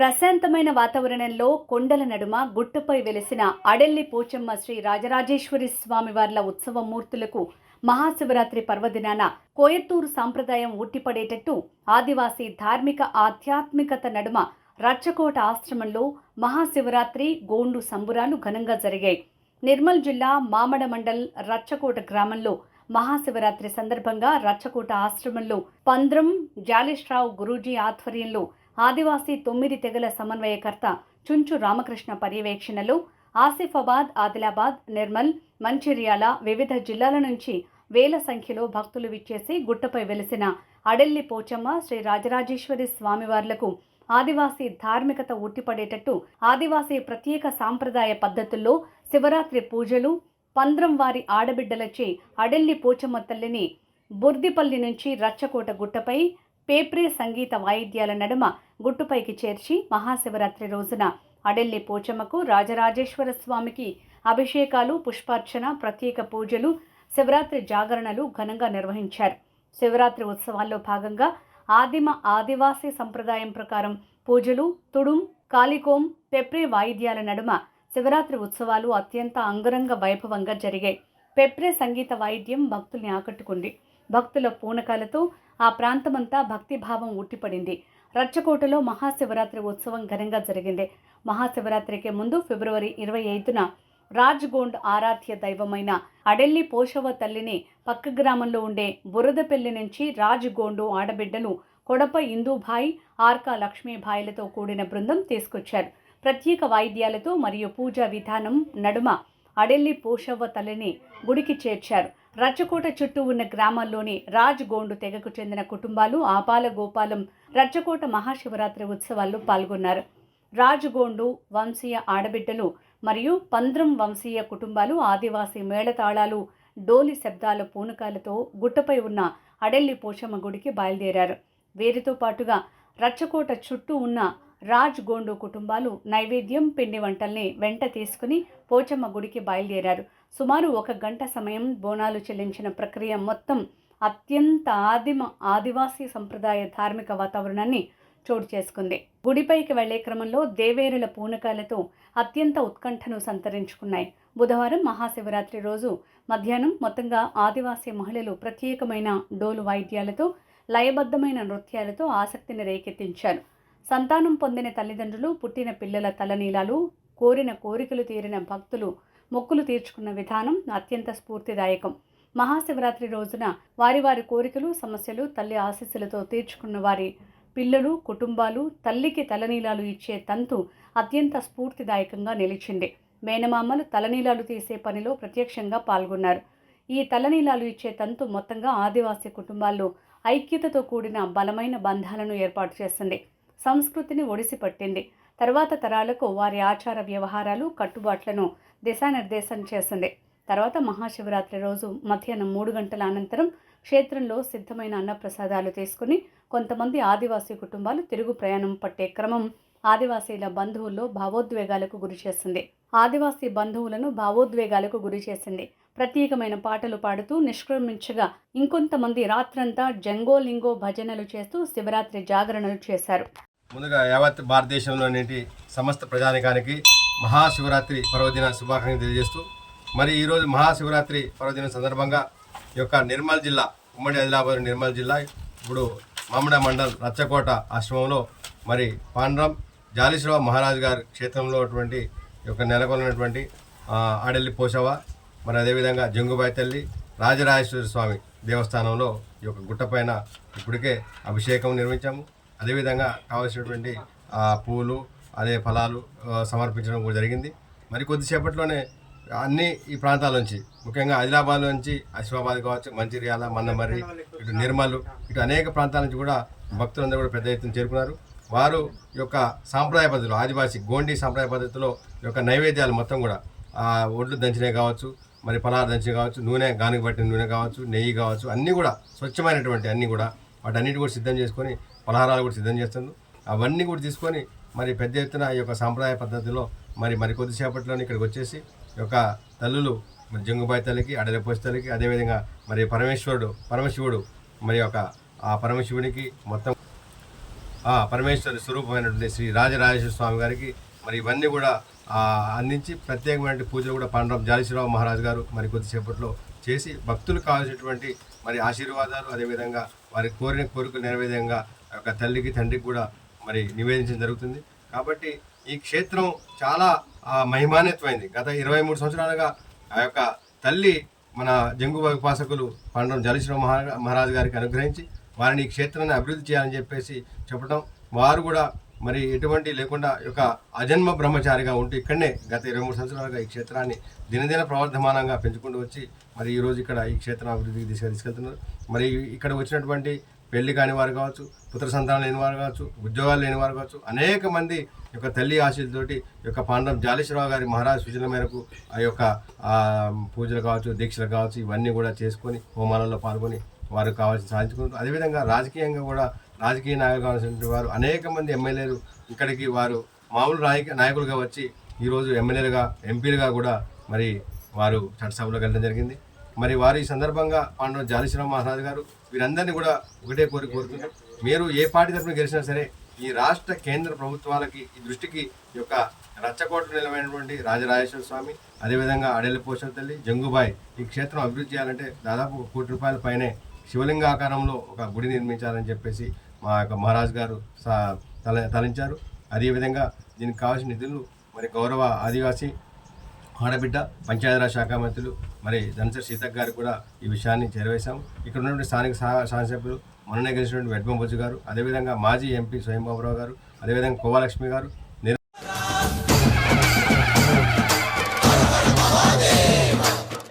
ప్రశాంతమైన వాతావరణంలో కొండల నడుమ గుట్టపై వెలిసిన అడెల్లి పోచమ్మ శ్రీ రాజరాజేశ్వరి స్వామివార్ల ఉత్సవ మూర్తులకు మహాశివరాత్రి పర్వదినాన కోయత్తూరు సాంప్రదాయం ఉట్టిపడేటట్టు ఆదివాసీ ధార్మిక ఆధ్యాత్మికత నడుమ రచ్చకోట ఆశ్రమంలో మహాశివరాత్రి గోండు సంబురాలు ఘనంగా జరిగాయి. నిర్మల్ జిల్లా మామడ మండల్ రచ్చకోట గ్రామంలో మహాశివరాత్రి సందర్భంగా రచ్చకోట ఆశ్రమంలో పంద్రం జాలేష్రావు గురూజీ ఆధ్వర్యంలో ఆదివాసీ తొమ్మిది తెగల సమన్వయకర్త చుంచు రామకృష్ణ పర్యవేక్షణలో ఆసిఫాబాద్ ఆదిలాబాద్ నిర్మల్ మంచిర్యాల వివిధ జిల్లాల నుంచి వేల సంఖ్యలో భక్తులు విచ్చేసి గుట్టపై వెలిసిన అడెల్లి పోచమ్మ శ్రీ రాజరాజేశ్వరి స్వామివార్లకు ఆదివాసీ ధార్మికత ఉట్టిపడేటట్టు ఆదివాసీ ప్రత్యేక సాంప్రదాయ పద్ధతుల్లో శివరాత్రి పూజలు పంద్రం వారి ఆడబిడ్డలచే అడెల్లి పోచమ్మ తల్లిని బుర్దిపల్లి నుంచి రచ్చకోట గుట్టపై పేప్రే సంగీత వాయిద్యాల నడుమ గుట్టుపైకి చేర్చి మహాశివరాత్రి రోజున అడెల్లి పోచమ్మకు రాజరాజేశ్వర స్వామికి అభిషేకాలు పుష్పార్చన ప్రత్యేక పూజలు శివరాత్రి జాగరణలు ఘనంగా నిర్వహించారు. శివరాత్రి ఉత్సవాల్లో భాగంగా ఆదిమ ఆదివాసీ సంప్రదాయం ప్రకారం పూజలు తుడుం కాలికోం పెప్రే వాయిద్యాల నడుమ శివరాత్రి ఉత్సవాలు అత్యంత అంగరంగ వైభవంగా జరిగాయి. పెప్రే సంగీత వాయిద్యం భక్తుల్ని ఆకట్టుకుంది. భక్తుల పూనకాలతో ఆ ప్రాంతమంతా భక్తిభావం ఉట్టిపడింది. రచ్చకోటలో మహాశివరాత్రి ఉత్సవం ఘనంగా జరిగింది. మహాశివరాత్రికి ముందు ఫిబ్రవరి ఇరవై ఐదున రాజ్గోండ్ ఆరాధ్య దైవమైన అడెల్లి పోషవ తల్లిని పక్క గ్రామంలో ఉండే బురదపెల్లి నుంచి రాజ్గోండు ఆడబిడ్డలు కొడప ఇందూభాయ్ ఆర్కా లక్ష్మీభాయిలతో కూడిన బృందం తీసుకొచ్చారు. ప్రత్యేక వాయిద్యాలతో మరియు పూజా విధానం నడుమ అడెల్లి పోషవ్వ తల్లిని గుడికి చేర్చారు. రచ్చకోట చుట్టూ ఉన్న గ్రామాల్లోని రాజ్గోండు తెగకు చెందిన కుటుంబాలు ఆపాల గోపాలం రచ్చకోట మహాశివరాత్రి ఉత్సవాల్లో పాల్గొన్నారు. రాజగోండు వంశీయ ఆడబిడ్డలు మరియు పంద్రం వంశీయ కుటుంబాలు ఆదివాసీ మేళతాళాలు డోలి శబ్దాల పూనకాలతో గుట్టపై ఉన్న అడెల్లి పోషమ్మ గుడికి బయలుదేరారు. వీరితో పాటుగా రచ్చకోట చుట్టూ ఉన్న రాజ్ గోండు కుటుంబాలు నైవేద్యం పిండి వంటల్ని వెంట తీసుకుని పోచమ్మ గుడికి బయలుదేరారు. సుమారు ఒక గంట సమయం బోనాలు చెల్లించిన ప్రక్రియ మొత్తం అత్యంత ఆదిమ ఆదివాసీ సంప్రదాయ ధార్మిక వాతావరణాన్ని చోటు చేసుకుంది. గుడిపైకి వెళ్ళే క్రమంలో దేవేరుల పూనకాలతో అత్యంత ఉత్కంఠను సంతరించుకున్నాయి. బుధవారం మహాశివరాత్రి రోజు మధ్యాహ్నం మొత్తంగా ఆదివాసీ మహిళలు ప్రత్యేకమైన డోలు వాయిద్యాలతో లయబద్ధమైన నృత్యాలతో ఆసక్తిని రేకెత్తించారు. సంతానం పొందిన తల్లిదండ్రులు పుట్టిన పిల్లల తలనీలాలు కోరిన కోరికలు తీరిన భక్తులు మొక్కులు తీర్చుకున్న విధానం అత్యంత స్ఫూర్తిదాయకం. మహాశివరాత్రి రోజున వారి వారి కోరికలు సమస్యలు తల్లి ఆశీస్సులతో తీర్చుకున్న వారి పిల్లలు కుటుంబాలు తల్లికి తలనీలాలు ఇచ్చే తంతు అత్యంత స్ఫూర్తిదాయకంగా నిలిచింది. మేనమామలు తలనీలాలు తీసే పనిలో ప్రత్యక్షంగా పాల్గొన్నారు. ఈ తలనీలాలు ఇచ్చే తంతు మొత్తంగా ఆదివాసీ కుటుంబాల్లో ఐక్యతతో కూడిన బలమైన బంధాలను ఏర్పాటు చేస్తుంది సంస్కృతిని ఒడిసిపట్టింది. తర్వాత తరాలకు వారి ఆచార వ్యవహారాలు కట్టుబాట్లను దిశానిర్దేశం చేసింది. తర్వాత మహాశివరాత్రి రోజు మధ్యాహ్నం మూడు గంటల అనంతరం క్షేత్రంలో సిద్ధమైన అన్నప్రసాదాలు తీసుకుని కొంతమంది ఆదివాసీ కుటుంబాలు తిరుగు ప్రయాణం పట్టే క్రమం ఆదివాసీల బంధువుల్లో భావోద్వేగాలకు గురి చేసింది. ఆదివాసీ బంధువులను భావోద్వేగాలకు గురి చేసింది. ప్రత్యేకమైన పాటలు పాడుతూ నిష్క్రమించగా ఇంకొంతమంది రాత్రంతా జంగోలింగో భజనలు చేస్తూ శివరాత్రి జాగరణలు చేశారు. ముందుగా యావత్ భారతదేశంలోని సమస్త ప్రజానికానికి మహాశివరాత్రి పర్వదిన శుభాకాంక్షలు తెలియజేస్తూ మరి ఈరోజు మహాశివరాత్రి పర్వదిన సందర్భంగా ఈ యొక్క నిర్మల్ జిల్లా ఉమ్మడి ఆదిలాబాద్ నిర్మల్ జిల్లా ఇప్పుడు మామిడ మండల్ రచ్చకోట ఆశ్రమంలో మరి పాండ్రం జాలీశ్వరరావు మహారాజు గారి క్షేత్రంలో అటువంటి ఈ యొక్క నెలకొన్నటువంటి ఆ, ఆడెల్లి పోషవ మరి అదేవిధంగా జంగుబాయి తల్లి రాజరాజేశ్వర స్వామి దేవస్థానంలో ఈ యొక్క గుట్టపైన ఇప్పటికే అభిషేకం నిర్మించాము అదేవిధంగా కావలసినటువంటి పూలు అదే ఫలాలు సమర్పించడం కూడా జరిగింది. మరి కొద్దిసేపట్లోనే అన్ని ఈ ప్రాంతాల నుంచి ముఖ్యంగా ఆదిలాబాద్ నుంచి ఆసిఫాబాద్ కావచ్చు మంచిర్యాల మన్నమర్రి ఇటు నిర్మల్ ఇటు అనేక ప్రాంతాల నుంచి కూడా భక్తులందరూ కూడా పెద్ద ఎత్తున చేరుకున్నారు. వారు ఈ యొక్క సాంప్రదాయ పద్ధతిలో ఆదివాసి గోండి సాంప్రదాయ పద్ధతిలో యొక్క నైవేద్యాలు మొత్తం కూడా ఆ, ఒడ్లు దంచినవి కావచ్చు మరి పలారు దంచినవి కావచ్చు నూనె గానుగ పట్టిన నూనె కావచ్చు నెయ్యి కావచ్చు అన్నీ కూడా స్వచ్ఛమైనటువంటి అన్నీ కూడా వాటన్నిటి కూడా సిద్ధం చేసుకొని పలహారాలు కూడా సిద్ధం చేస్తుంది అవన్నీ కూడా తీసుకొని మరి పెద్ద ఎత్తున ఈ యొక్క సాంప్రదాయ పద్ధతిలో మరి మరి కొద్దిసేపట్లోనే ఇక్కడికి వచ్చేసి యొక్క తల్లులు మరి జంగుబాయి తల్లికి అడలపోసి తల్లికి అదేవిధంగా మరి పరమేశ్వరుడు పరమశివుడు మరి యొక్క ఆ పరమశివునికి మొత్తం ఆ పరమేశ్వరి స్వరూపమైనటువంటి శ్రీ రాజరాజేశ్వర స్వామి గారికి మరి ఇవన్నీ కూడా అందించి ప్రత్యేకమైన పూజలు కూడా పాండవం జాలిశ్వరరావు మహారాజు గారు మరి కొద్దిసేపట్లో చేసి భక్తులు కావాల్సినటువంటి మరి ఆశీర్వాదాలు అదేవిధంగా వారి కోరిన కోరికలు నెరవేరంగా ఆ యొక్క తల్లికి తండ్రికి కూడా మరి నివేదించడం జరుగుతుంది. కాబట్టి ఈ క్షేత్రం చాలా మహిమాన్వితమైంది. గత ఇరవై మూడు సంవత్సరాలుగా ఆ యొక్క తల్లి మన జంగు ఉపాసకులు పండం జలశ్వర మహా మహారాజు గారికి అనుగ్రహించి వారిని ఈ క్షేత్రాన్ని అభివృద్ధి చేయాలని చెప్పేసి చెప్పడం వారు కూడా మరి ఎటువంటి లేకుండా ఒక అజన్మ బ్రహ్మచారిగా ఉంటూ ఇక్కడనే గత ఇరవై మూడు సంవత్సరాలుగా ఈ క్షేత్రాన్ని దినదిన ప్రవర్ధమానంగా పెంచుకుంటూ వచ్చి మరి ఈరోజు ఇక్కడ ఈ క్షేత్రం అభివృద్ధికి దిశగా తీసుకెళ్తున్నారు. మరి ఇక్కడ వచ్చినటువంటి పెళ్ళి కాని వారు కావచ్చు పుత్ర సంతానం లేని వారు కావచ్చు ఉద్యోగాలు లేని వారు కావచ్చు అనేక మంది యొక్క తల్లి ఆశీలతోటి యొక్క పాండం జాలేశ్వరరావు గారి మహారాజ్ సూచన మేరకు ఆ యొక్క పూజలు కావచ్చు దీక్షలు కావచ్చు ఇవన్నీ కూడా చేసుకొని హోమాలలో పాల్గొని వారు కావాల్సి సాధించుకుంటారు. అదేవిధంగా రాజకీయంగా కూడా రాజకీయ నాయకులు కావాల్సినటువంటి వారు అనేక మంది ఎమ్మెల్యేలు ఇక్కడికి వారు మామూలు నాయక నాయకులుగా వచ్చి ఈరోజు ఎమ్మెల్యేలుగా ఎంపీలుగా కూడా మరి వారు చట్టసభలోకి వెళ్ళడం జరిగింది. మరి వారి సందర్భంగా పాండవ జాలిశ్రామ మహారాజు గారు వీరందరినీ కూడా ఒకటే కోరి కోరుతున్నారు మీరు ఏ పార్టీ తరఫున గెలిచినా సరే ఈ రాష్ట్ర కేంద్ర ప్రభుత్వాలకి ఈ దృష్టికి ఈ యొక్క రచ్చకోట నిలమైనటువంటి రాజరాజేశ్వర స్వామి అదేవిధంగా అడెల్లి పోషణ తల్లి జంగుబాయి ఈ క్షేత్రం అభివృద్ధి చేయాలంటే దాదాపు ఒక కోటి రూపాయల పైనే శివలింగాకారంలో ఒక గుడి నిర్మించాలని చెప్పేసి మా యొక్క మహారాజు గారు తల తలించారు. అదేవిధంగా దీనికి కావాల్సిన నిధులు మరి గౌరవ ఆదివాసీ ఆడబిడ్డ పంచాయతీరాజ్ శాఖ మంత్రులు మరి ధనసరి సీతక్ గారు కూడా ఈ విషయాన్ని చేరవేశాం. ఇక్కడ ఉన్నటువంటి స్థానిక సహా శాసనసభ్యులు మొన్ననే గెలిచినటువంటి వెడ్మంబొజ్జు గారు అదేవిధంగా మాజీ ఎంపీ స్వయంబాబురావు గారు అదేవిధంగా కోవాలక్ష్మి గారు